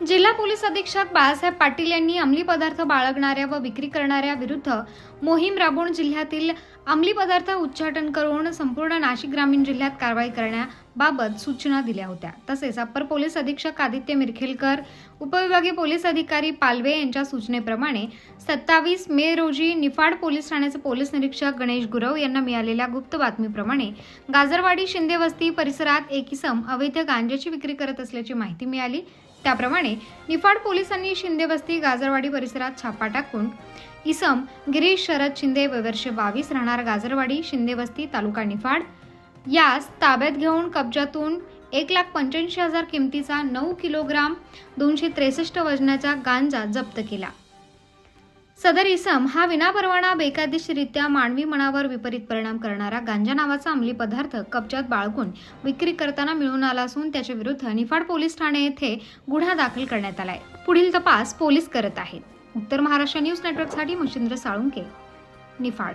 जिल्हा पोलीस अधीक्षक बाळासाहेब पाटील यांनी अंमली पदार्थ बाळगणाऱ्या व विक्री करणाऱ्या विरुद्ध मोहीम राबवून जिल्ह्यातील अंमली पदार्थ उच्चाटन करून संपूर्ण नाशिक ग्रामीण जिल्ह्यात कारवाई बाबत सूचना दिल्या होत्या. तसेच अप्पर पोलीस अधीक्षक आदित्य मिरखेलकर उपविभागीय पोलीस अधिकारी पालवे यांच्या सूचनेप्रमाणे सत्तावीस मे रोजी निफाड पोलीस ठाण्याचे पोलीस निरीक्षक गणेश गुरव यांना मिळालेल्या गुप्त बातमीप्रमाणे गाजरवाडी शिंदे वस्ती परिसरात एक इसम अवैध गांजाची विक्री करत असल्याची माहिती मिळाली. त्याप्रमाणे निफाड पोलिसांनी शिंदे वस्ती गाजरवाडी परिसरात छापा टाकून इसम गिरीश शरद शिंदे वर्ष बावीस राहणार गाजरवाडी शिंदे वस्ती तालुका निफाड यास ताब्यात घेऊन कब्जातून एक लाख पंच्याऐंशी हजार किमतीचा नऊ किलोग्राम दोनशे त्रेसष्ट वजनाचा गांजा जप्त केला. सदर इसम हा विनापरवाना बेकायदेशीरित्या मानवी मनावर विपरीत परिणाम करणारा गांजा नावाचा अंमली पदार्थ कब्जात बाळगून विक्री करताना मिळून आला असून त्याच्या विरुद्ध निफाड पोलीस ठाणे येथे गुन्हा दाखल करण्यात आलाय. पुढील तपास पोलीस करत आहेत. उत्तर महाराष्ट्र न्यूज नेटवर्कसाठी मच्छिंद्र साळुंके निफाड.